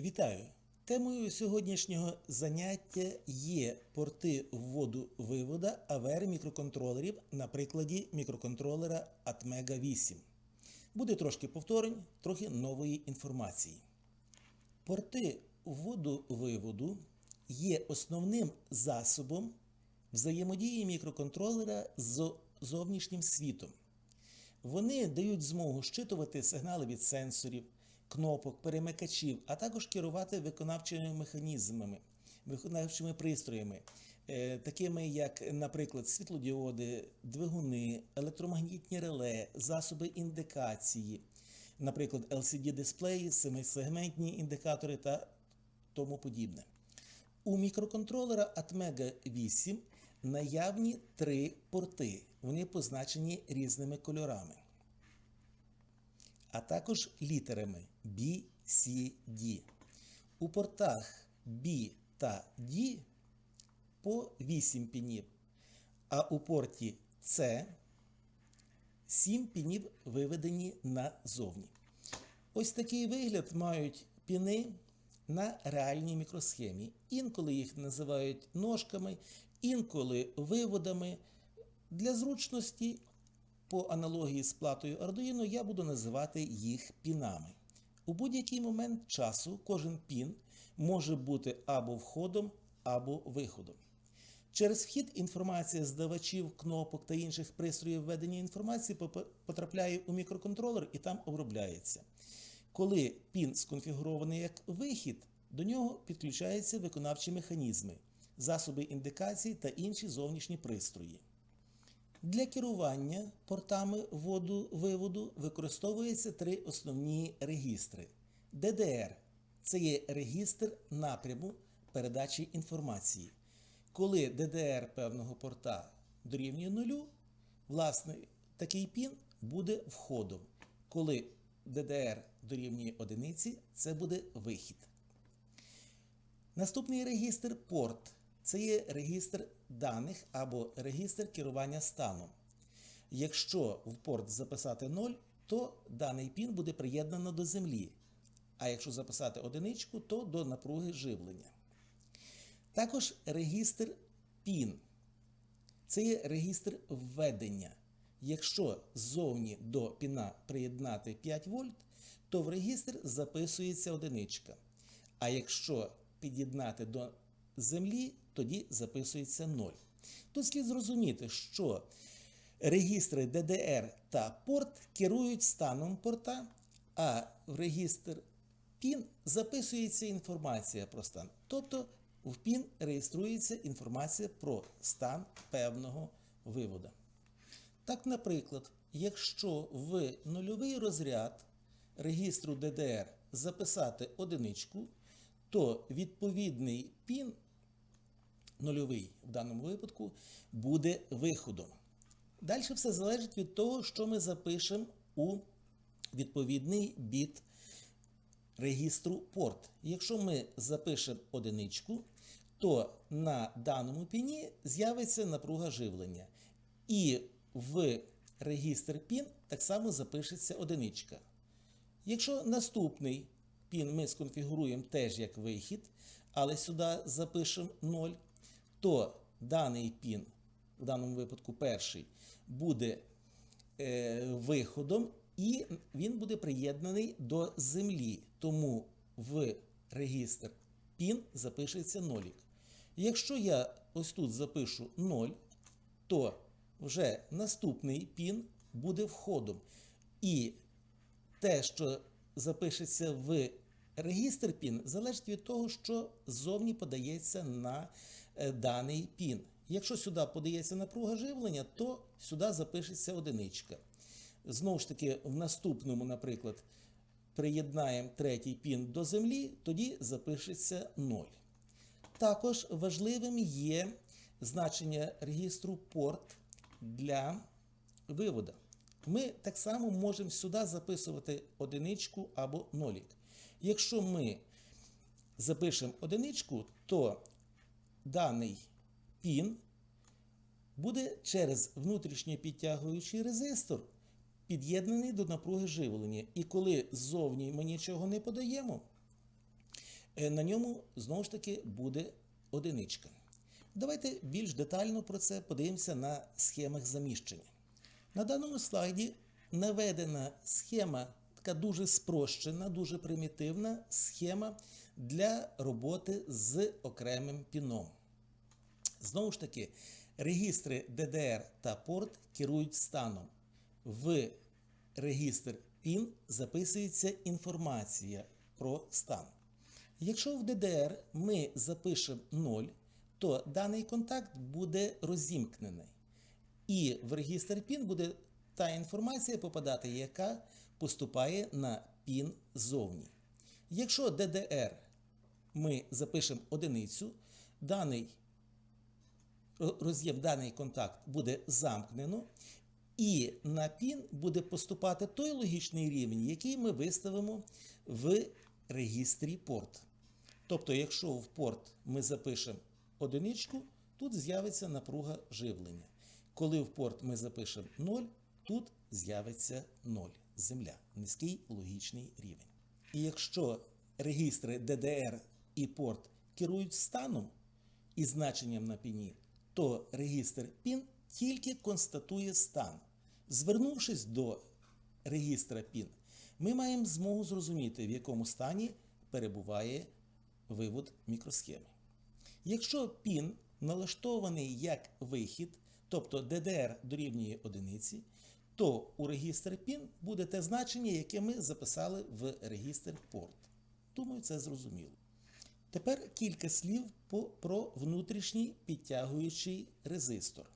Вітаю! Темою сьогоднішнього заняття є порти вводу-вивода АВР мікроконтролерів на прикладі мікроконтролера Atmega 8. Буде трошки повторень, трохи нової інформації. Порти вводу-виводу є основним засобом взаємодії мікроконтролера з зовнішнім світом. Вони дають змогу щитувати сигнали від сенсорів, кнопок, перемикачів, а також керувати виконавчими механізмами, виконавчими пристроями, е, такими як, наприклад, світлодіоди, двигуни, електромагнітні реле, засоби індикації, наприклад, LCD-дисплеї, семисегментні індикатори та тому подібне. У мікроконтролера Atmega 8 наявні три порти. Вони позначені різними кольорами, а також літерами B, C, D. У портах B та D по 8 пінів, а у порті C 7 пінів виведені назовні. Ось такий вигляд мають піни на реальній мікросхемі. Інколи їх називають ножками, інколи виводами. Для зручності, по аналогії з платою Arduino, я буду називати їх пінами. У будь-який момент часу кожен пін може бути або входом, або виходом. Через вхід інформація здавачів, кнопок та інших пристроїв введення інформації потрапляє у мікроконтролер і там обробляється. Коли пін сконфігурований як вихід, до нього підключаються виконавчі механізми, засоби індикації та інші зовнішні пристрої. Для керування портами вводу-виводу використовуються три основні регістри. DDR це є регістр напряму передачі інформації. Коли DDR певного порта дорівнює нулю, власне, такий пін буде входом. Коли DDR дорівнює одиниці, це буде вихід. Наступний регістр порт це є регістр даних або регістр керування станом. Якщо в порт записати 0, то даний пін буде приєднано до землі. А якщо записати одиничку, то до напруги живлення. Також регістр пін. Це є регістр введення. Якщо ззовні до піна приєднати 5 вольт, то в регістр записується одиничка. А якщо під'єднати до землі, тоді записується 0. Тут слід зрозуміти, що регістри DDR та порт керують станом порта, а в регістр PIN записується інформація про стан. Тобто в PIN реєструється інформація про стан певного вивода. Так, наприклад, якщо в нульовий розряд регістру DDR записати одиничку, то відповідний пін нульовий в даному випадку буде виходом. Далі все залежить від того, що ми запишемо у відповідний біт регістру порт. Якщо ми запишемо одиничку, то на даному піні з'явиться напруга живлення. І в регістр пін так само запишеться одиничка. Якщо наступний пін ми сконфігуруємо теж як вихід, але сюди запишемо 0, то даний пін, в даному випадку перший, буде е, виходом і він буде приєднаний до землі. Тому в регістр пін запишеться нолік. Якщо я ось тут запишу 0, то вже наступний пін буде входом. І те, що запишеться в регістр пін, залежить від того, що ззовні подається на даний пін. Якщо сюди подається напруга живлення, то сюди запишеться одиничка. Знову ж таки, в наступному, наприклад, приєднаємо третій пін до землі, тоді запишеться 0. Також важливим є значення регістру порт для вивода. Ми так само можемо сюди записувати одиничку або нолік. Якщо ми запишемо одиничку, то даний пін буде через внутрішній підтягуючий резистор під'єднаний до напруги живлення. І коли ззовні ми нічого не подаємо, Е, На ньому знову ж таки буде одиничка. Давайте більш детально про це подивимося на схемах заміщення. На даному слайді наведена схема, така дуже спрощена, дуже примітивна схема для роботи з окремим піном. Знову ж таки, регістри DDR та порт керують станом. В регістр PIN записується інформація про стан. Якщо в DDR ми запишемо 0, то даний контакт буде розімкнений. І в регістр PIN буде та інформація попадати, яка поступає на PIN ззовні. Якщо DDR ми запишемо одиницю, даний роз'єм, даний контакт буде замкнено, і на PIN буде поступати той логічний рівень, який ми виставимо в регістрі порт. Тобто, якщо в порт ми запишемо одиничку, тут з'явиться напруга живлення. Коли в порт ми запишемо 0, тут з'явиться 0. Земля. Низький логічний рівень. І якщо регістри DDR і порт керують станом і значенням на піні, то регістр PIN тільки констатує стан. Звернувшись до регістра PIN, ми маємо змогу зрозуміти, в якому стані перебуває вивод мікросхеми. Якщо PIN налаштований як вихід, тобто DDR дорівнює одиниці, то у регістр PIN буде те значення, яке ми записали в регістр порт. Думаю, це зрозуміло. Тепер кілька слів про внутрішній підтягуючий резистор.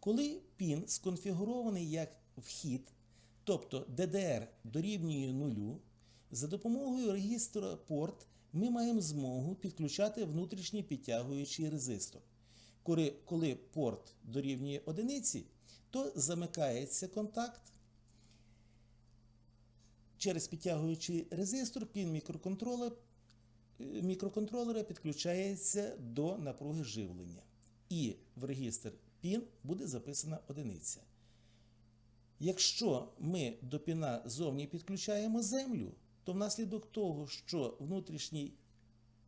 Коли PIN сконфігурований як вхід, тобто DDR дорівнює нулю, за допомогою регістра порт ми маємо змогу підключати внутрішній підтягуючий резистор. Коли, порт дорівнює одиниці, то замикається контакт. Через підтягуючий резистор пін мікроконтролера, е, мікроконтролера підключається до напруги живлення. І в регістр пін буде записана одиниця. Якщо ми до піна зовні підключаємо землю, то внаслідок того, що внутрішній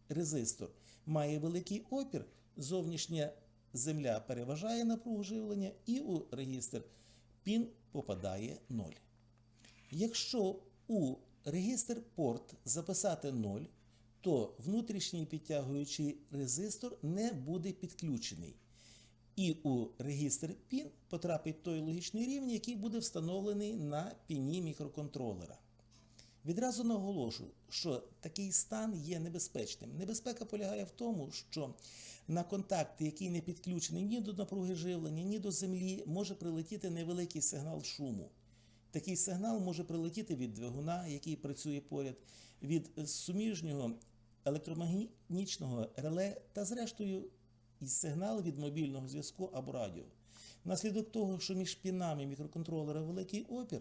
резистор має великий опір, зовнішня земля переважає напругу живлення і у регістр пін попадає 0. Якщо у регістр порт записати 0, то внутрішній підтягуючий резистор не буде підключений. І у регістр PIN потрапить той логічний рівень, який буде встановлений на піні мікроконтролера. Відразу наголошую, що такий стан є небезпечним. Небезпека полягає в тому, що на контакт, який не підключений ні до напруги живлення, ні до землі, може прилетіти невеликий сигнал шуму. Такий сигнал може прилетіти від двигуна, який працює поряд, від суміжнього електромагнічного реле та, зрештою, і сигнал від мобільного зв'язку або радіо. Внаслідок того, що між пінами мікроконтролера великий опір,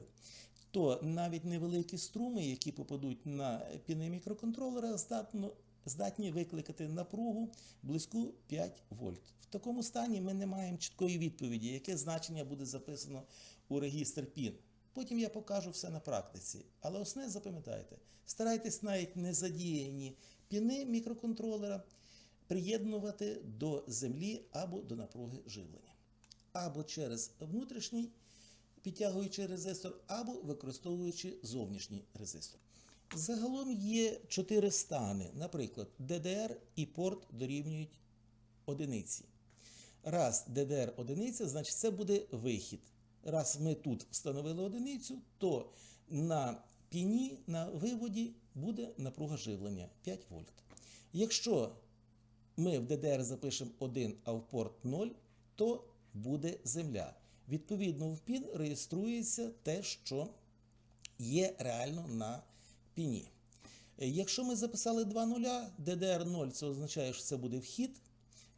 то навіть невеликі струми, які попадуть на піни мікроконтролера, здатно, здатні викликати напругу близьку 5 вольт. В такому стані ми не маємо чіткої відповіді, яке значення буде записано у регістр пін. Потім я покажу все на практиці. Але основне запам'ятайте, старайтесь навіть незадіяні піни мікроконтролера приєднувати до землі або до напруги живлення. Або через внутрішній підтягуючи резистор, або використовуючи зовнішній резистор. Загалом є чотири стани. Наприклад, DDR і порт дорівнюють одиниці. Раз DDR одиниця, значить це буде вихід. Раз ми тут встановили одиницю, то на піні, на виводі буде напруга живлення 5 вольт. Якщо ми в DDR запишемо 1, а в порт 0, то буде земля. Відповідно, в пін реєструється те, що є реально на піні. Якщо ми записали 2 нуля, DDR 0 це означає, що це буде вхід.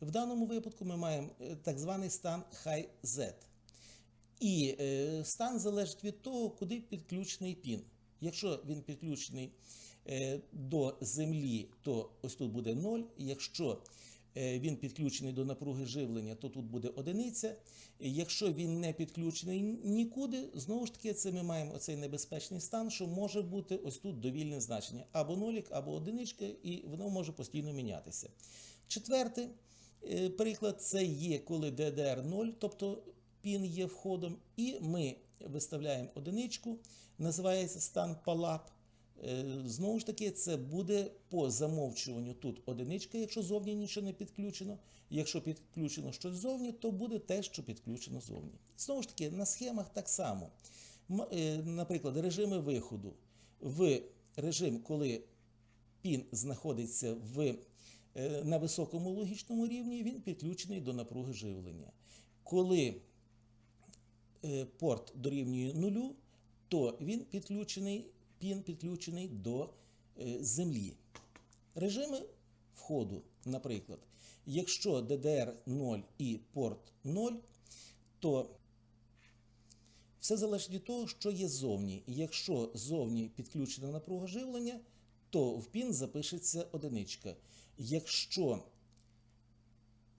В даному випадку ми маємо е, так званий стан High Z. І е, стан залежить від того, куди підключений пін. Якщо він підключений е, до землі, то ось тут буде 0. Якщо е, він підключений до напруги живлення, то тут буде одиниця. Якщо він не підключений нікуди, знову ж таки, це ми маємо оцей небезпечний стан, що може бути ось тут довільне значення або нолік, або одиничка, і воно може постійно мінятися. Четвертий е, приклад це є, коли DDR 0, тобто пін є входом, і ми виставляємо одиничку, називається стан PALAP. Е, Знову ж таки, це буде по замовчуванню тут одиничка, якщо зовні нічого не підключено. Якщо підключено щось зовні, то буде те, що підключено зовні. Знову ж таки, на схемах так само. Е, Наприклад, режими виходу. В режим, коли пін знаходиться в, е, на високому логічному рівні, він підключений до напруги живлення. Коли порт дорівнює нулю, то він підключений, пін підключений до е, землі. Режими входу, наприклад, якщо DDR 0 і порт 0, то все залежить від того, що є зовні. Якщо зовні підключена напруга живлення, то в пін запишеться одиничка. Якщо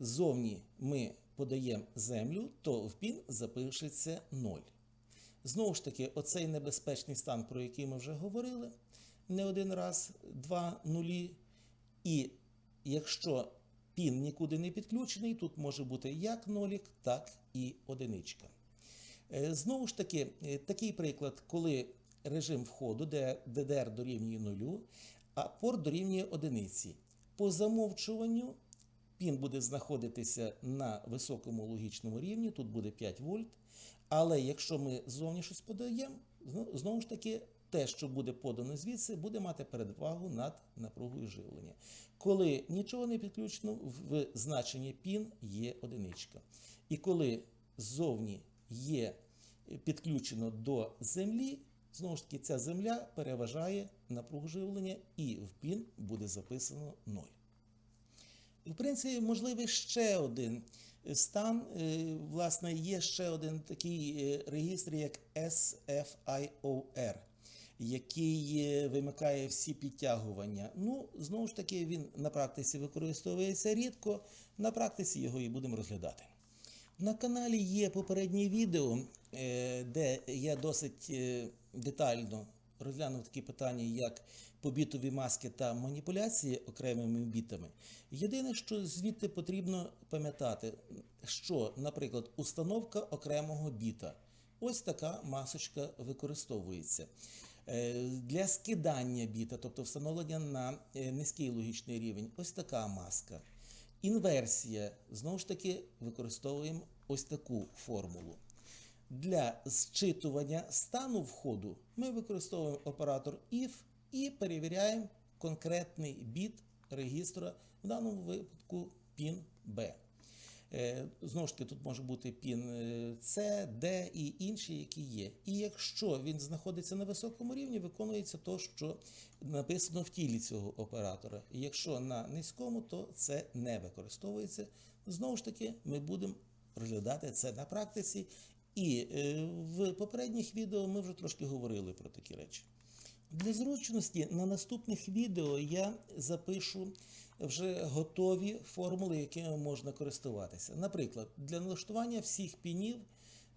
зовні ми подаємо землю, то в пін запишеться 0. Знову ж таки, оцей небезпечний стан, про який ми вже говорили, не один раз, два нулі. І якщо пін нікуди не підключений, тут може бути як нолік, так і одиничка. Е, Знову ж таки, е, такий приклад, коли режим входу, де DDR дорівнює нулю, а порт дорівнює одиниці. По замовчуванню пін буде знаходитися на високому логічному рівні, тут буде 5 вольт. Але якщо ми зовні щось подаємо, зно- знову ж таки, те, що буде подано звідси, буде мати перевагу над напругою живлення. Коли нічого не підключено, в значенні пін є одиничка. І коли ззовні є підключено до землі, знову ж таки, ця земля переважає напругу живлення, і в пін буде записано 0. В принципі, можливий ще один стан. Е, Власне, є ще один такий е, регістр, як SFIOR, який е, вимикає всі підтягування. Ну, знову ж таки, він на практиці використовується рідко. На практиці його і будемо розглядати. На каналі є попереднє відео, е, де я досить е, детально розглянув такі питання, як побітові маски та маніпуляції окремими бітами. Єдине, що звідти потрібно пам'ятати, що, наприклад, установка окремого біта. Ось така масочка використовується. Е, Для скидання біта, тобто встановлення на е, низький логічний рівень, ось така маска. Інверсія, знову ж таки, використовуємо ось таку формулу. Для зчитування стану входу ми використовуємо оператор if і перевіряємо конкретний біт регістра, в даному випадку PIN B. Е, Знову ж таки, тут може бути пін е, C, D і інші, які є. І якщо він знаходиться на високому рівні, виконується то, що написано в тілі цього оператора. І якщо на низькому, то це не використовується. Знову ж таки, ми будемо розглядати це на практиці. І е, в попередніх відео ми вже трошки говорили про такі речі. Для зручності на наступних відео я запишу вже готові формули, якими можна користуватися. Наприклад, для налаштування всіх пінів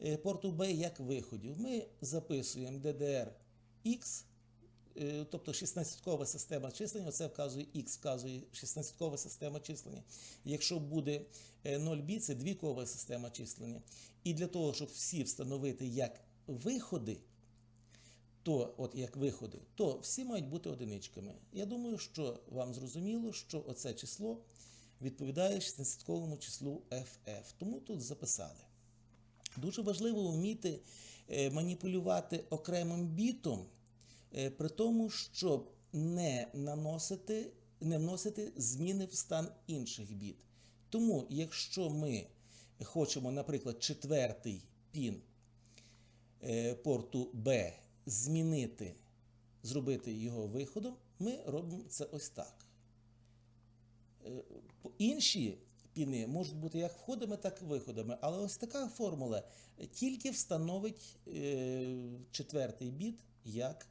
е, порту B як виходів ми записуємо DDR-X, е, тобто 16-кова система числення, це вказує X, вказує 16-кова система числення. Якщо буде е, 0 біт, це двікова система числення. І для того, щоб всі встановити як виходи, то от як виходи, то всі мають бути одиничками. Я думаю, що вам зрозуміло, що оце число відповідає 16-ковому числу FF. Тому тут записали. Дуже важливо вміти е, маніпулювати окремим бітом, е, при тому, щоб не наносити, не вносити зміни в стан інших біт. Тому, якщо ми хочемо, наприклад, четвертий пін е, порту B змінити, зробити його виходом, ми робимо це ось так. Е, Інші піни можуть бути як входами, так і виходами, але ось така формула тільки встановить е, четвертий біт як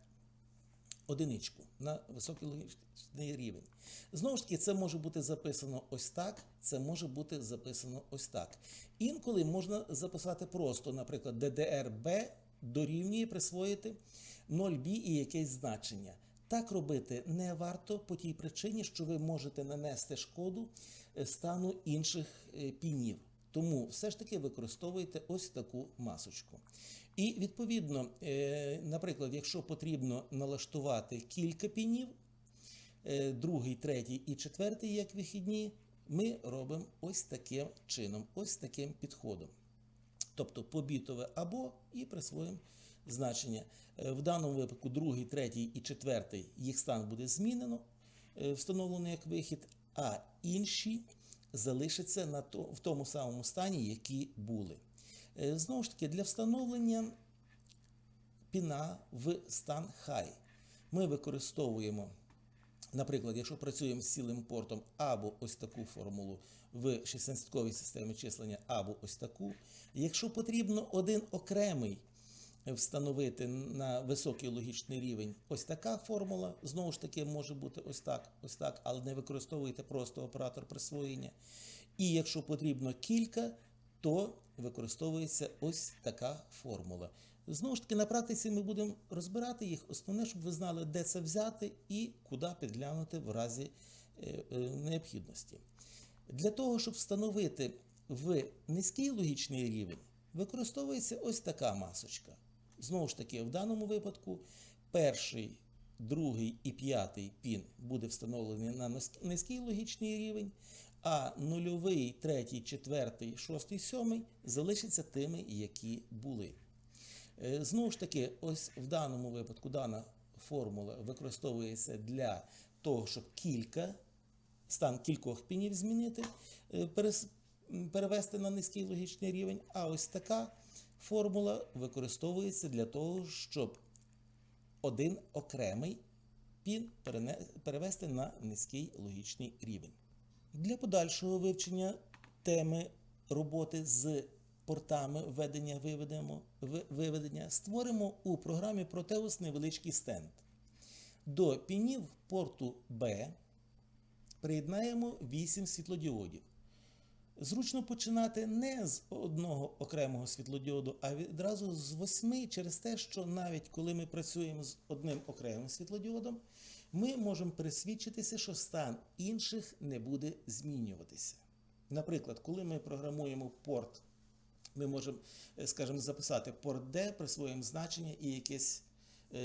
одиничку на високий логічний рівень. Знову ж таки, це може бути записано ось так, це може бути записано ось так. Інколи можна записати просто, наприклад, DDRB дорівнює присвоїти 0b і якесь значення. Так робити не варто по тій причині, що ви можете нанести шкоду е, стану інших е, пінів. Тому все ж таки використовуйте ось таку масочку. І відповідно, е, наприклад, якщо потрібно налаштувати кілька пінів, другий, третій і четвертий як вихідні, ми робимо ось таким чином, ось таким підходом. Тобто побітове або і присвоїмо значення. Е, В даному випадку другий, третій і четвертий їх стан буде змінено, е, встановлено як вихід, а інші залишаться на то, в тому самому стані, які були. Е, Знову ж таки, для встановлення піна в стан хай ми використовуємо, наприклад, якщо працюємо з цілим портом, або ось таку формулу в 16-ковій системі числення, або ось таку. Якщо потрібно один окремий встановити на високий логічний рівень, ось така формула. Знову ж таки, може бути ось так, ось так, але не використовуйте просто оператор присвоєння. І якщо потрібно кілька, то використовується ось така формула. Знову ж таки, на практиці ми будемо розбирати їх. Основне, щоб ви знали, де це взяти і куди підглянути в разі е, е, необхідності. Для того, щоб встановити в низький логічний рівень, використовується ось така масочка. Знову ж таки, в даному випадку перший, другий і п'ятий пін буде встановлений на низький логічний рівень, а нульовий, третій, четвертий, шостий, сьомий залишаться тими, які були. Е, Знову ж таки, ось в даному випадку дана формула використовується для того, щоб кілька, стан кількох пінів змінити, е, перевести на низький логічний рівень. А ось така формула використовується для того, щоб один окремий пін перевести на низький логічний рівень. Для подальшого вивчення теми роботи з портами введення виведемо, виведення створимо у програмі Proteus невеличкий стенд. До пінів порту B приєднаємо 8 світлодіодів. Зручно починати не з одного окремого світлодіоду, а відразу з восьми через те, що навіть коли ми працюємо з одним окремим світлодіодом, ми можемо пересвідчитися, що стан інших не буде змінюватися. Наприклад, коли ми програмуємо порт, ми можемо, е, скажімо, записати порт D, присвоїмо значення і якесь, е,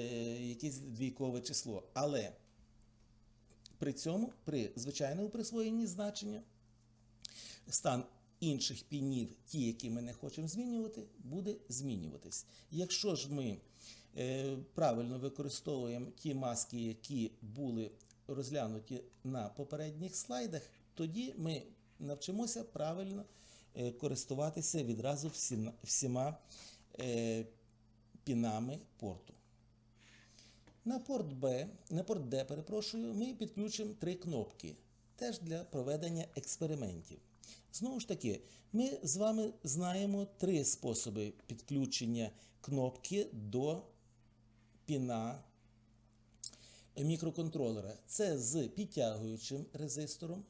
якесь двійкове число. Але при цьому, при звичайному присвоєнні значення, стан інших пінів, ті, які ми не хочемо змінювати, буде змінюватись. Якщо ж ми е, правильно використовуємо ті маски, які були розглянуті на попередніх слайдах, тоді ми навчимося правильно користуватися відразу всіма, е, пінами порту. На порт Б, на порт D, перепрошую, ми підключимо три кнопки, теж для проведення експериментів. Знову ж таки, ми з вами знаємо три способи підключення кнопки до піна мікроконтролера. Це з підтягуючим резистором,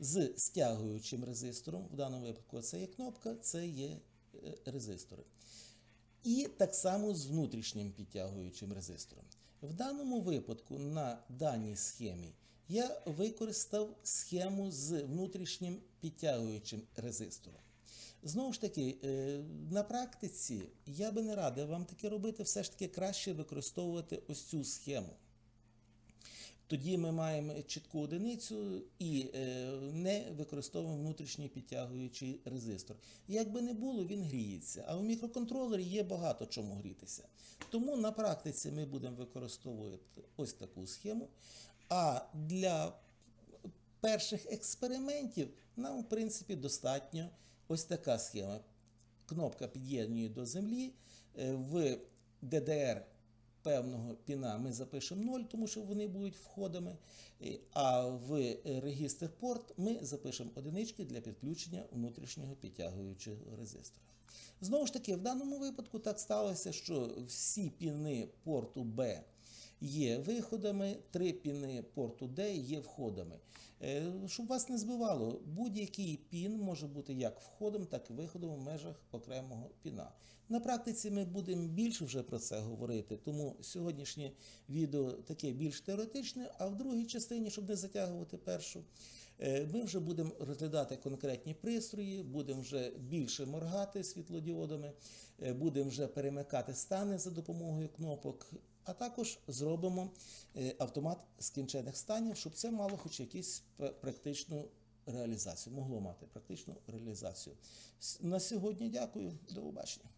з стягуючим резистором. В даному випадку це є кнопка, це є е, резистори. І так само з внутрішнім підтягуючим резистором. В даному випадку на даній схемі я використав схему з внутрішнім підтягуючим резистором. Знову ж таки, е, на практиці я би не радив вам таке робити, все ж таки краще використовувати ось цю схему. Тоді ми маємо чітку одиницю і е, не використовуємо внутрішній підтягуючий резистор. Як би не було, він гріється. А у мікроконтролері є багато чому грітися. Тому на практиці ми будемо використовувати ось таку схему. А для перших експериментів нам, в принципі, достатньо ось така схема. Кнопка під'єднує до землі. Е, В DDR певного піна ми запишемо 0, тому що вони будуть входами. А в регістр порт ми запишемо одинички для підключення внутрішнього підтягуючого резистора. Знову ж таки, в даному випадку так сталося, що всі піни порту B є виходами, три піни порту D є входами. Е, Щоб вас не збивало, будь-який пін може бути як входом, так і виходом в межах окремого піна. На практиці ми будемо більше вже про це говорити, тому сьогоднішнє відео таке більш теоретичне, а в другій частині, щоб не затягувати першу, е, ми вже будемо розглядати конкретні пристрої, будемо вже більше моргати світлодіодами, е, будемо вже перемикати стани за допомогою кнопок, а також зробимо е, автомат скінчених станів, щоб це мало хоч якусь практичну реалізацію, могло мати практичну реалізацію. На сьогодні дякую, до побачення.